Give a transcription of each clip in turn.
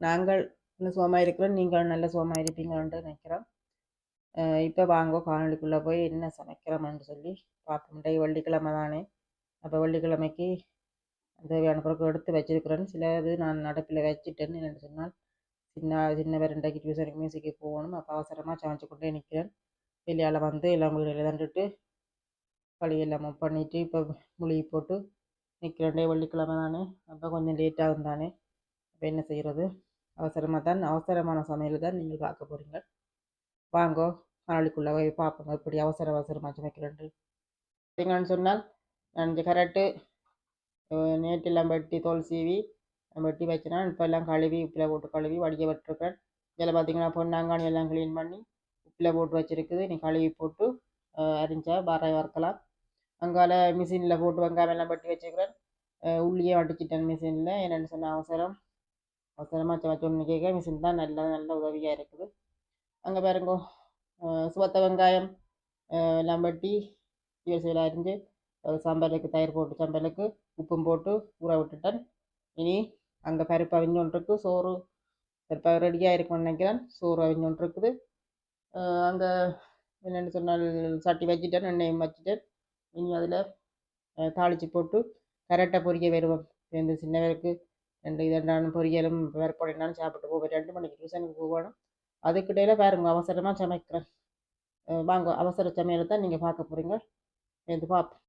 நாங்கள் இன்னும் சுகமாக இருக்கிறோம் நீங்கள் நல்ல சுகமாக இருப்பீங்களோன்ட்டு நினைக்கிறோம். இப்போ வாங்க காணொலிக்குள்ளே போய் என்ன சமைக்கிறோம்னு சொல்லி பார்ப்போம். வெள்ளிக்கிழமை தானே? அப்போ வெள்ளிக்கிழமைக்கு தேவையான பொருட்கள் எடுத்து வச்சிருக்கிறேன் சில இது நான் நடப்பில் வச்சுட்டேன்னு என்னென்னு சொன்னால் சின்ன சின்ன ரெண்டாக்கி டியூசனுக்கு மியூசிக்கு போகணும். அப்போ அவசரமாக சமைச்சு கொண்டே நிற்கிறேன் வெளியால் வந்து எல்லாம் வீடில் தண்டுட்டு பழி எல்லாம் பண்ணிவிட்டு இப்போ முழுகி போட்டு நிற்கிறேன் வெள்ளிக்கிழமை தானே? அப்போ கொஞ்சம் லேட்டாகும் தானே? அப்போ என்ன செய்கிறது அவசரமாக தான் அவசரமான சமையல் தான் நீங்கள் பார்க்க போகிறீங்க வாங்கோ காணொலிக்குள்ளே போய் பார்ப்போங்க இப்படி அவசர அவசரமாக சமைக்கிறேன் பார்த்தீங்கன்னு சொன்னால் நான் கரெக்டு நேற்றெல்லாம் வெட்டி தோல் சீவி வெட்டி வச்சுனா இப்போ எல்லாம் கழுவி உப்பில் போட்டு கழுவி வடிக்க விட்டுருக்கேன். இதில் பார்த்தீங்கன்னா பொன்னாங்கானி எல்லாம் க்ளீன் பண்ணி உப்பில் போட்டு வச்சுருக்குது. நீ கழுவி போட்டு அரிஞ்சா பாறை வறுக்கலாம். அங்கால மிஷினில் போட்டு வெங்காயம் எல்லாம் வெட்டி வச்சுருக்கிறேன் உள்ளியே வடிச்சிட்டேன் மிஷினில் என்னென்னு சொன்ன அவசரம். அவசரமாக சமைச்சோன்னு கேட்க மிஷின் தான் நல்ல நல்ல உதவியாக இருக்குது அங்கே பாருங்கோ சுவத்த வெங்காயம் எல்லாம் வட்டி சீவசீவில் அரிஞ்சு சாம்பாருக்கு தயிர் போட்டு சாம்பாருக்கு உப்பும் போட்டு ஊற விட்டுட்டேன் இனி அங்கே பருப்பு அவிஞ்சொன்றிருக்கு சோறு பருப்பு ரெடியாக இருக்கும்னு நினைக்கிறேன் சோறு அவிஞ்சொன்றிருக்குது அங்கே என்னென்னு சொன்னால் சட்டி வச்சுட்டேன் எண்ணெயும் வச்சுட்டேன் இனி அதில் தாளித்து போட்டு கரெக்டாக பொரிய வருவோம் இந்த சின்னவருக்கு ரெண்டு இதெண்டான பொரியலும் வேறுபடினாலும் சாப்பிட்டு போவேன் ரெண்டு மணிக்கு டியூஷனுக்கு போகணும். அதுக்கிடையில் பாருங்க அவசரமாக சமைக்கிறேன். வாங்க அவசர சமையலை தான் நீங்கள் பார்க்க போகிறீங்க இது பார்ப்போம்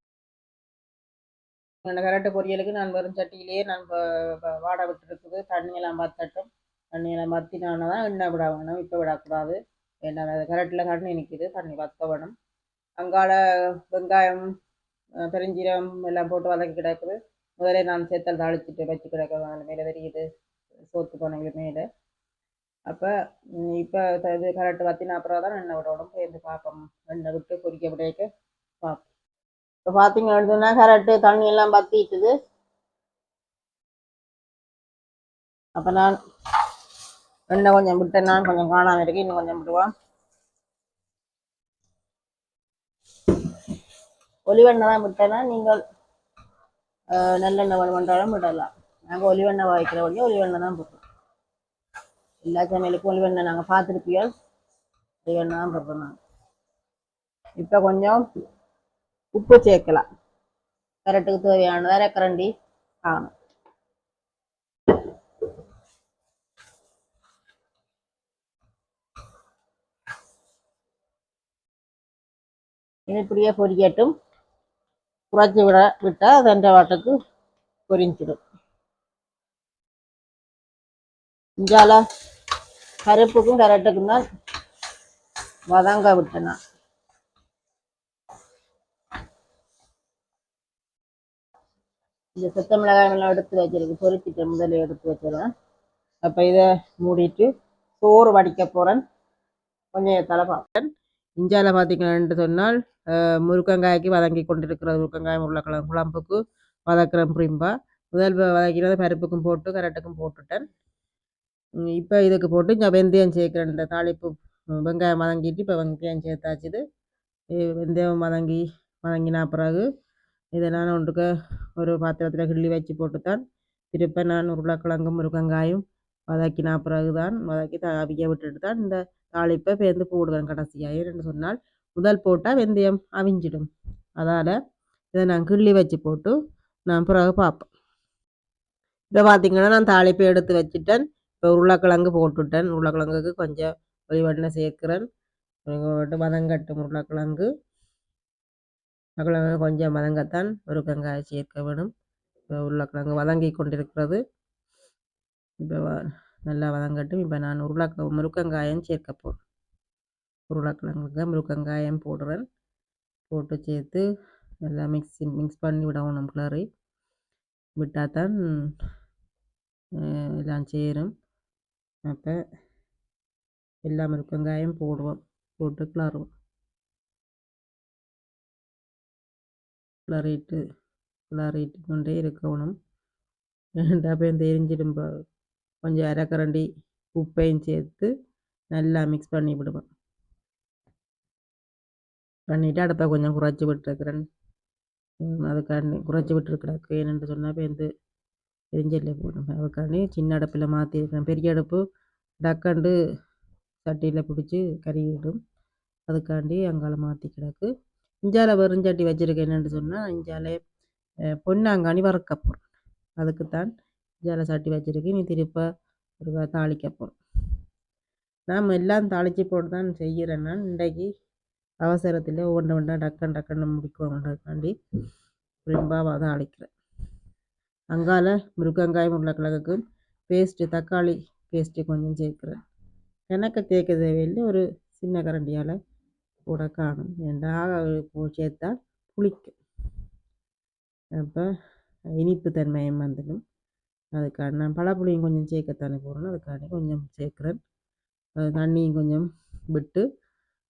அந்த கரெக்டு பொரியலுக்கு நான் வெறும் சட்டியிலேயே நான் வாட விட்டுருக்குது. தண்ணியெல்லாம் பார்த்தட்டும் தண்ணியெல்லாம் பற்றினால தான் எண்ணெய் விட வேணும் இப்போ விடக்கூடாது. என்ன கரெக்டில் தண்ணி நிற்கிது தண்ணி வற்ற வேணும் அங்கால வெங்காயம் பெருஞ்சீரம் எல்லாம் போட்டு வதக்கி கிடக்குது. முதல்ல நான் சேத்தல் தாளிச்சிட்டு வச்சு கிடக்குது அந்த மேலே தெரியுது சோத்து போனவங்க மேலே. அப்போ இப்போ இது கரெக்டு வத்தின அப்புறம் தான் எண்ணெய் விடணும் சேர்ந்து பார்ப்போம் எண்ணெய் விட்டு பொரிக்க விடையக்க பார்ப்போம் இப்போ பார்த்தீங்கன்னு சொன்னால் கரெக்டு தண்ணி எல்லாம் பற்றிட்டுது அப்போ நான் எண்ணெய் கொஞ்சம் விட்டேன். நான் கொஞ்சம் காணாமல் இருக்கு. இன்னும் கொஞ்சம் விடுவான் ஒலிவெண்ணெய் தான் விட்டேன்னா நீங்கள் நல்லெண்ணெய் வேணுமென்றாலும் விடலாம். நாங்கள் ஒலிவெண்ணெய் வாய்க்கிற வழியாக ஒலிவெண்ணெய் தான் போடுறோம். எல்லா சமையலுக்கும் ஒலிவெண்ணெய் நாங்கள் பார்த்துருப்பியோ ஒலிவெண்ணெய் தான் போடுறோம் நாங்கள் இப்போ கொஞ்சம் உப்பு சேர்க்கலாம். கரெக்டுக்கு தேவையானதாக ரெக்கரண்டி ஆகணும் இப்படியே பொரியட்டும் குறைச்சி விட விட்டால் ரெண்டை வாட்டுக்கு பொரிஞ்சிடும். இஞ்சால கருப்புக்கும் கரெக்டுக்கும் தான் வதங்க விட்டேன். இந்த சுத்த மிளகாயெல்லாம் எடுத்து வச்சிருக்கு பொறிச்சிட்டு முதல்ல எடுத்து வச்சிடறேன் அப்போ இதை மூடிட்டு சோறு வடிக்க போகிறேன் கொஞ்சம் தலை இஞ்சாவில் பார்த்தீங்கன்னு சொன்னால் முருக்கங்காய்க்கு வதங்கி கொண்டிருக்கிறது. முருக்கங்காய் உருளைக்கிழங்கு குழம்புக்கு வதக்கிறேன் புரிம்பா. முதல் வதக்கிறத பருப்புக்கும் போட்டு கரெட்டுக்கும் போட்டுட்டேன். இப்போ இதுக்கு போட்டு இங்கே வெந்தயம் சேர்க்குறேன். இந்த தாளிப்பு வெங்காயம் வதங்கிட்டு இப்போ வெங்காயம் சேர்த்தாச்சுது வெந்தயம் வதங்கி வதங்கினா பிறகு இதை நான் ஒன்றுக்கு ஒரு பாத்திரத்தில் கிள்ளி வச்சு போட்டு தான் திருப்ப நான் உருளைக்கிழங்கும் முருகங்காயும் வதக்கினா பிறகு தான் வதக்கி அவிக்க விட்டுட்டு தான் இந்த தாளிப்பை பேர்ந்து போடுவேன் கடைசியாக ஏன்னு சொன்னால் முதல் போட்டால் வெந்தயம் அவிஞ்சிடும். அதால் இதை நான் கிள்ளி வச்சு போட்டு நான் பிறகு பார்ப்பேன். இப்போ பார்த்திங்கன்னா நான் தாளிப்பை எடுத்து வச்சுட்டேன். இப்போ உருளைக்கிழங்கு போட்டுட்டேன். உருளைக்கிழங்குக்கு கொஞ்சம் ஒளிவெண்ணெய் சேர்க்குறேன். வதங்கட்டும் உருளைக்கிழங்கு. உருளைக்கிழங்கு கொஞ்சம் வதங்கத்தான் ஒரு வெங்காயம் சேர்க்க வேணும். இப்போ உருளைக்கிழங்கு வதங்கி கொண்டிருக்கிறது. இப்போ நல்லா வதங்கட்டும். இப்போ நான் உருளைக்கிழங்கு முருக்கங்காயம் சேர்க்க போகிறேன் உருளைக்கிழங்குக்கு முருக்கங்காயம் போடுறேன். போட்டு சேர்த்து நல்லா மிக்ஸி மிக்ஸ் பண்ணி விடவும் நம்ம கிளறி விட்டால் தான் எல்லாம் சேரும். அப்போ எல்லா முருக்கங்காயும் போடுவோம். போட்டு கிளறுவோம். கிளறிட்டு கிளறிட்டு கொண்டே இருக்கணும். அப்போ தெரிஞ்சிடும் கொஞ்சம் அரைக்கரண்டி உப்பையும் சேர்த்து நல்லா மிக்ஸ் பண்ணி விடுவேன். பண்ணிவிட்டு அடுப்பை கொஞ்சம் குறைச்சி விட்டுருக்குறேன். அதுக்காண்டி குறைச்சி விட்டுருக்குறாக்கு ஏன்னு சொன்னால் இப்போ வந்து எரிஞ்சல்ல போடணும். அதுக்காண்டி சின்ன அடுப்பில் மாற்றிருக்கேன் பெரிய அடுப்பு டக்கண்டு சட்டியில் பிடிச்சி கறிவிடும் அதுக்காண்டி அங்கால மாற்றி கிடக்கு. இஞ்சால வெறுஞ்சட்டி வச்சுருக்கேன். என்னென்னு சொன்னால் இஞ்சாலே பொன்னாங்காணி பொன்னாங்கானி வறுக்க போகிறேன் அதுக்குத்தான் இஞ்சால சட்டி வச்சுருக்கேன். நீ திருப்ப ஒரு தாளிக்க நாம் எல்லாம் தாளித்து போட்டு தான் செய்கிறேன்னா இன்றைக்கு அவசரத்தில் ஒன்று ஒன்றா டக்கன் டக்குன்னு முடிக்கணுன்றதுக்காண்டி விரும்பாவாக தான் அழைக்கிறேன். அங்கால முருகங்காய் உருளைக்கிழங்குக்கும் பேஸ்ட்டு தக்காளி பேஸ்ட்டு கொஞ்சம் சேர்க்குறேன். எனக்கு தேய்க்க தேவையில்லை. ஒரு சின்ன கரண்டியால் கூட காணும். ஏண்டா சேர்த்தால் சேர்த்தா புளிக்கும். அப்போ இனிப்பு தன்மையும் வந்துடும். அதுக்காக நான் பழப்புளியும் கொஞ்சம் சேர்க்கத்தானே போகிறேன் அதுக்காண்டி கொஞ்சம் சேர்க்குறேன். தண்ணியும் கொஞ்சம் விட்டு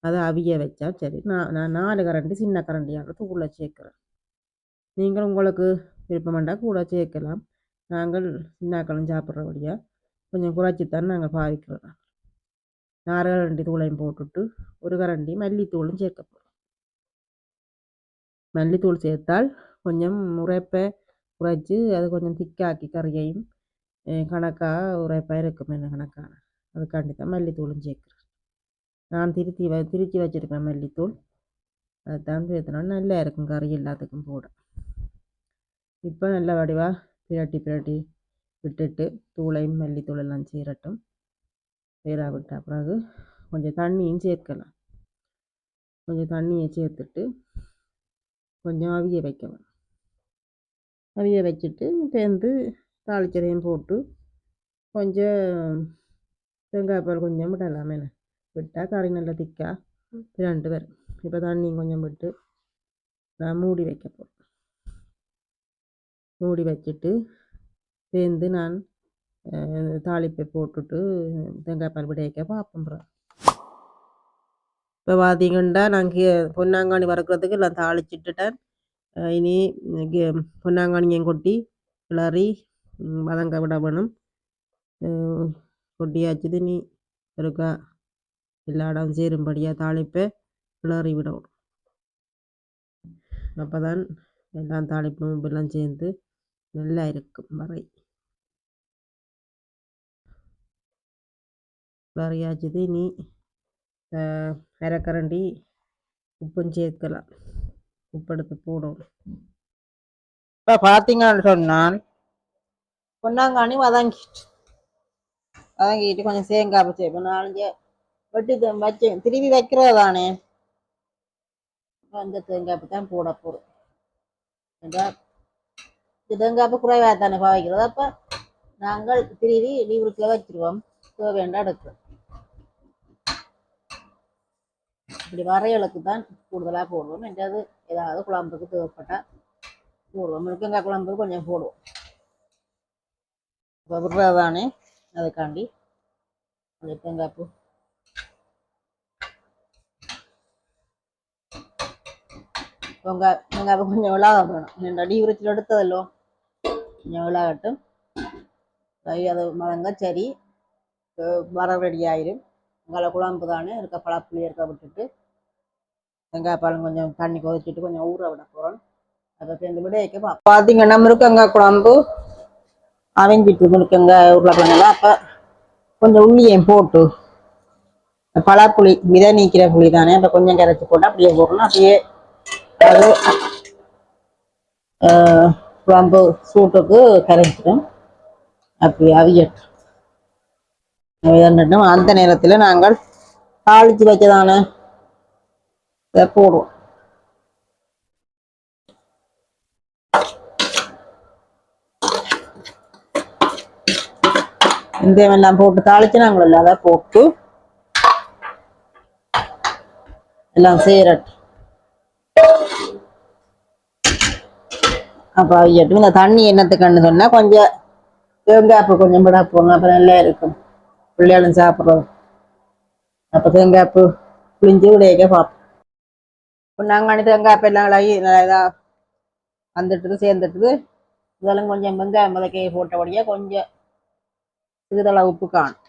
அதை அவிய வச்சா சரி. நான் நான் நாலு கரண்டி சின்ன கரண்டியாக தூளை சேர்க்குறேன். நீங்கள் உங்களுக்கு விருப்பமெண்டா கூட சேர்க்கலாம். நாங்கள் சின்னாக்களும் சாப்பிட்றபடியாக கொஞ்சம் குறைச்சித்தான் நாங்கள் பாவிக்கிறோம். நாலு கரண்டி தூளையும் போட்டுட்டு ஒரு கரண்டி மல்லித்தூளும் சேர்க்க போகிறோம் மல்லித்தூள் சேர்த்தால் கொஞ்சம் உரைப்பை குறைச்சி அது கொஞ்சம் திக்காக்கி கறியையும் கணக்காக உரைப்பாக இருக்கும் என்ன கணக்கான. அதுக்காண்டி தான் மல்லித்தூளும் சேர்க்குறேன். நான் திருத்தி வ திருச்சி வச்சுருப்பேன் மல்லித்தூள். அதை தான் சேர்த்தனா நல்லா இருக்கும் கறி எல்லாத்துக்கும் போட. இப்போ நல்ல வடிவாக பிரட்டி பிரட்டி விட்டுட்டு தூளையும் மல்லித்தூள் எல்லாம் சீரட்டும் சீரா விட்ட பிறகு கொஞ்சம் தண்ணியும் சேர்க்கலாம். கொஞ்சம் தண்ணியை சேர்த்துட்டு கொஞ்சம் அவிய வைக்கணும் அவிய வச்சுட்டு சேர்ந்து தாளிச்சதையும் போட்டு கொஞ்சம் தேங்காய் பால் கொஞ்சம் விடலாம் என்ன விட்டால் கறி நல்லா திக்கா. ரெண்டு பேர். இப்போ தண்ணியும் கொஞ்சம் விட்டு நான் மூடி வைக்க போகிறேன் மூடி வச்சுட்டு சேர்ந்து நான் தாளிப்பை போட்டுட்டு தேங்காய் பால் விட வைக்க பார்ப்போம் இப்போ பார்த்தீங்கன்னா நாங்கள் பொன்னாங்கானி வறுக்கிறதுக்கு எல்லாம் தாளிச்சிட்டுட்டேன். இனி பொன்னாங்கானியம் கொட்டி கிளறி ம், வதங்க விட வேணும் கொட்டியாச்சுது நீ இருக்கா எல்லா இடம் சேரும்படியாக தாளிப்பை கிளறி விடணும் அப்போ தான் எல்லாம் தாளிப்பும் இப்பெல்லாம் சேர்ந்து நல்லா இருக்கும் வரை கிளறியாச்சுது நீ அரைக்கரண்டி உப்பும் சேர்க்கலாம் உப்படுத்து போடும். இப்போ பார்த்தீங்கன்னு சொன்னால் பொன்னாங்கானி வதங்கிட்டு வதங்கிட்டு கொஞ்சம் சேங்காய் பச்சை இப்போ நாலஞ்சு வெட்டி வச்சு திருப்பி வைக்கிறது தானே. அந்த தேங்காய் தான் போட போகிறோம் இந்த தேங்காய் குறைவாக தானே பாவிக்கிறது. அப்போ நாங்கள் திருவி லீவுக்குள்ள வச்சிருவோம். தேவையாண்டா எடுக்கிறோம் இப்படி வரையலுக்கு தான் கூடுதலாக போடுவோம். என்றது ஏதாவது குழம்புக்கு தேவைப்பட்டால் போடுவோம். முருங்கங்காய் குழம்புக்கு கொஞ்சம் போடுவோம். இப்போ விடுறதானே அதுக்காண்டி கொஞ்சம் தேங்காய் பூ. வெங்காய வெங்காயம் கொஞ்சம் விளாக வேணும் ரெண்டு அடி உரிச்சில் எடுத்ததல்லோ. கொஞ்சம் விழாகட்டும். கை அது மதங்க சரி. வர ரெடி ஆயிரும். உங்களை குழம்பு தானே இருக்க பழப்புளி இருக்க விட்டுட்டு வெங்காய பழம் கொஞ்சம் தண்ணி கொதிச்சுட்டு கொஞ்சம் ஊற விட போகிறோம் அதை சேர்ந்து விட வைக்க பார்த்தீங்கன்னா முருக்கங்காய் குழம்பு அவிஞ்சிட்டு முருக்கங்காய் உருளைக்கிழங்கெல்லாம் அப்போ கொஞ்சம் உள்ளியும் போட்டு பழப்புளி விதை நீக்கிற புளி தானே அப்போ கொஞ்சம் கரைச்சி போட்டு அப்படியே போடணும் அப்படியே அது ஆஹ், குழம்பு சூட்டுக்கு கரைச்சிடும். அப்படி அவியட்டும். அவியட்டும். அந்த நேரத்தில் நாங்கள் தாளித்து வச்சதானே? இதை போடுவோம். வெந்தயம் எல்லாம் போட்டு தாளிச்சு நாங்கள் எல்லாம் அதை போட்டு எல்லாம் சேரட்டும் அப்போ ஐயட்டும் இந்த தண்ணி என்னத்துக்குன்னு சொன்னால் கொஞ்சம் தேங்காய்ப்பு கொஞ்சம் விட போடணும் அப்போ நல்லா இருக்கும். பிள்ளைகளும் சாப்பிட்றோம் அப்போ தேங்காய்ப்பு புளிஞ்சு விடையக்க பார்ப்போம். நாங்கள் அனுப்பி வெங்காய பெல்லாங்களாகி நல்லா இதாக வந்துட்டுது சேர்ந்துட்டுது இதெல்லாம் கொஞ்சம் வெங்காயம் மிதக்கையை போட்டபடியாக கொஞ்சம் சிறிதளவு உப்பு காணும்.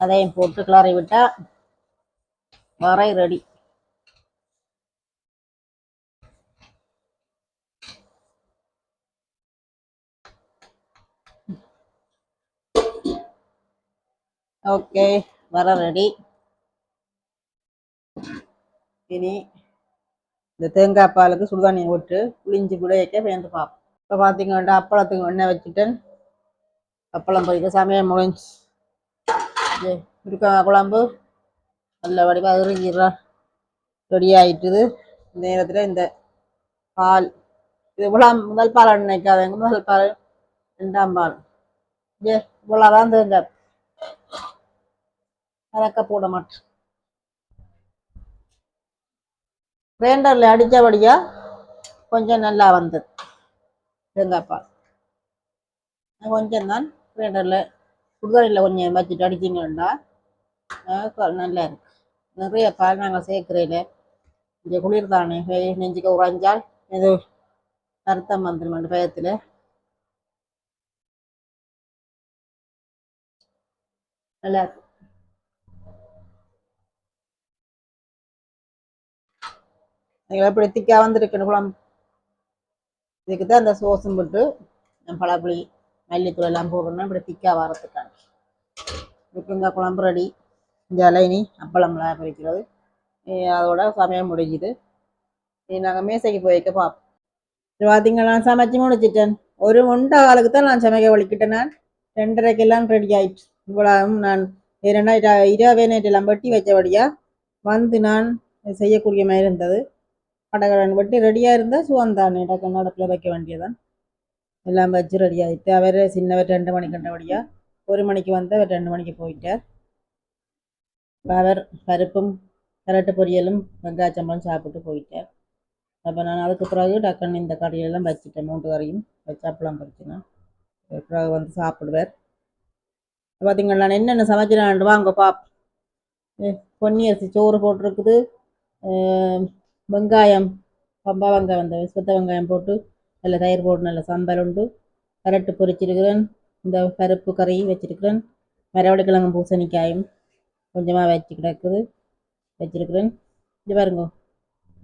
அதையும் போட்டு கிளறி விட்டால் வரை ரெடி. ஓகே. வர ரெடி இனி இந்த தேங்காய் பாலுக்கு சுடுதண்ணியை விட்டு புளிஞ்சு கூட வைக்க வேந்து பார்ப்போம் இப்போ பார்த்தீங்கன்னா அப்பளத்துக்கு எண்ணெய் வச்சுட்டேன். அப்பளம் பொறிக்க சமையல் முடிஞ்சு. இருக்காங்க குழம்பு நல்ல வடிவாக இறுகிடுறா. ரெடி ஆயிட்டுது. இந்த நேரத்தில் இந்த பால். இது இவ்வளோ முதல் பால் நினைக்காதங்க. முதல் பால் ரெண்டாம் பால். ஏ இவ்வளோதான் தேங்காய். கலக்க போட மாட்டேன். கிரைண்டரில் அடித்தபடியா கொஞ்சம் நல்லா வந்தது. தேங்காய்ப்பால் கொஞ்சம் தான் கிரைண்டரில் சுடுதண்ணியில் கொஞ்சம் வச்சுட்டு அடிச்சிங்கன்னா நல்லா இருக்கு. நிறைய பால் நாங்கள் சேர்க்குறேன். இங்கே குளிர் தானே நெஞ்சுக்கு உறைஞ்சால் ஏதோ அர்த்தம் வந்துடும் பயத்தில்? நல்லா இருக்கு. எப்படி திக்காக வந்திருக்கணும் குழம்பு இதுக்கு தான் அந்த சோசம் போட்டு பழப்புளி மல்லித்தூள் எல்லாம் போடணும் இப்படி திக்காக வரத்துக்கான இப்போ குழம்பு ரெடி இந்த இலைனி அப்பளம்லாம் பிரிக்கிறது. அதோட சமயம் முடிஞ்சுது. நாங்கள் மேசைக்கு போய் வைக்க பார்ப்போம் பார்த்தீங்கன்னா நான் சமைச்சு முடிச்சிட்டேன். ஒரு ஒன்றா காலுக்கு தான் நான் சமைக்க வலிக்கிட்டேன் நான். ரெண்டரைக்கெல்லாம் ரெடி ஆயிடுச்சு இவ்வளோ நான் இரண்டா இரவே நேற்றெல்லாம் வெட்டி வச்சபடியா வந்து நான் செய்யக்கூடிய மாதிரி இருந்தது. கடகடன் வெட்டி ரெடியாக இருந்தால் சுவந்தானே டக்கு நடப்பில் வைக்க வேண்டியதான் எல்லாம் வச்சு ரெடி ஆகிட்டு அவர் சின்னவர் ரெண்டு மணிக்கு கண்டபடியா ஒரு மணிக்கு வந்து அவர் ரெண்டு மணிக்கு போயிட்டார். அவர் பருப்பும் கரட்டு பொரியலும் வெங்காயச்சம்பளம் சாப்பிட்டு போயிட்டார். அப்போ நான் அதுக்கு பிறகு டக்குன்னு இந்த கடையிலெல்லாம் வச்சுட்டேன். மூன்று கறியும் வச்சு அப்பளம் பறிச்சுனா பிறகு வந்து சாப்பிடுவார். பார்த்தீங்களா நான் என்னென்ன சமைச்சினான் வாங்க பாப் பொன்னி அரிசி சோறு போட்டிருக்குது. வெங்காயம் பம்பா வெங்காயம் அந்த சுத்த வெங்காயம் போட்டு நல்ல தயிர் போட்டு நல்ல சம்பல் உண்டு. கரட்டு பொரிச்சிருக்கிறேன். இந்த பருப்பு கறி வச்சிருக்கிறேன். மரவள்ளி பூசணிக்காயும் கொஞ்சமாக வச்சு கிடக்குது. வச்சிருக்கிறேன். இது பாருங்க.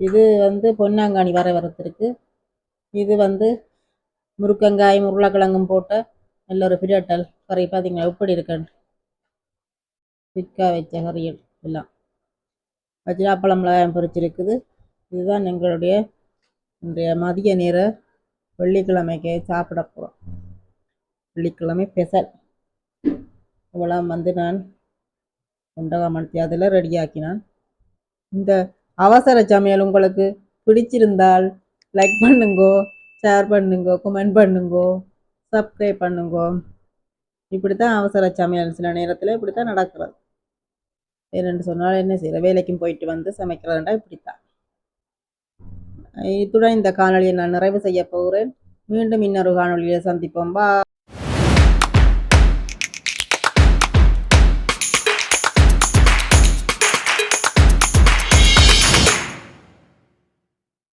இது வந்து பொன்னாங்காணி வர வரத்திருக்கு இது வந்து முருக்கங்காயும் உருளைக்கிழங்கும் போட்ட நல்ல ஒரு பிரட்டல் கறி. பார்த்தீங்களா எப்படி இருக்கேன். திக்காக வச்ச கறிகள் எல்லாம். வச்சு மிளகாயம் பொரிச்சிருக்குது. இதுதான் எங்களுடைய இன்றைய மதிய நேர வெள்ளிக்கிழமைக்கு சாப்பிட போகிறோம் வெள்ளிக்கிழமை ஸ்பெஷல் இவ்வளோ வந்து நான் உண்டகமர்த்தி அதில் ரெடியாக்கினான் இந்த அவசர சமையல் உங்களுக்கு பிடிச்சிருந்தால் லைக் பண்ணுங்கோ ஷேர் பண்ணுங்கோ கமெண்ட் பண்ணுங்கோ சப்ஸ்கிரைப் பண்ணுங்கோ. இப்படி தான் அவசர சமையல் சில நேரத்தில் இப்படி தான் நடக்கிறது. வேறு சொன்னால் என்ன செய்கிற வேலைக்கும் போயிட்டு வந்து சமைக்கிறதுண்டா இப்படித்தான். இத்துடன் இந்த காணொலியை நான் நிறைவு செய்ய போகிறேன். மீண்டும் இன்னொரு காணொலியை சந்திப்போம். பா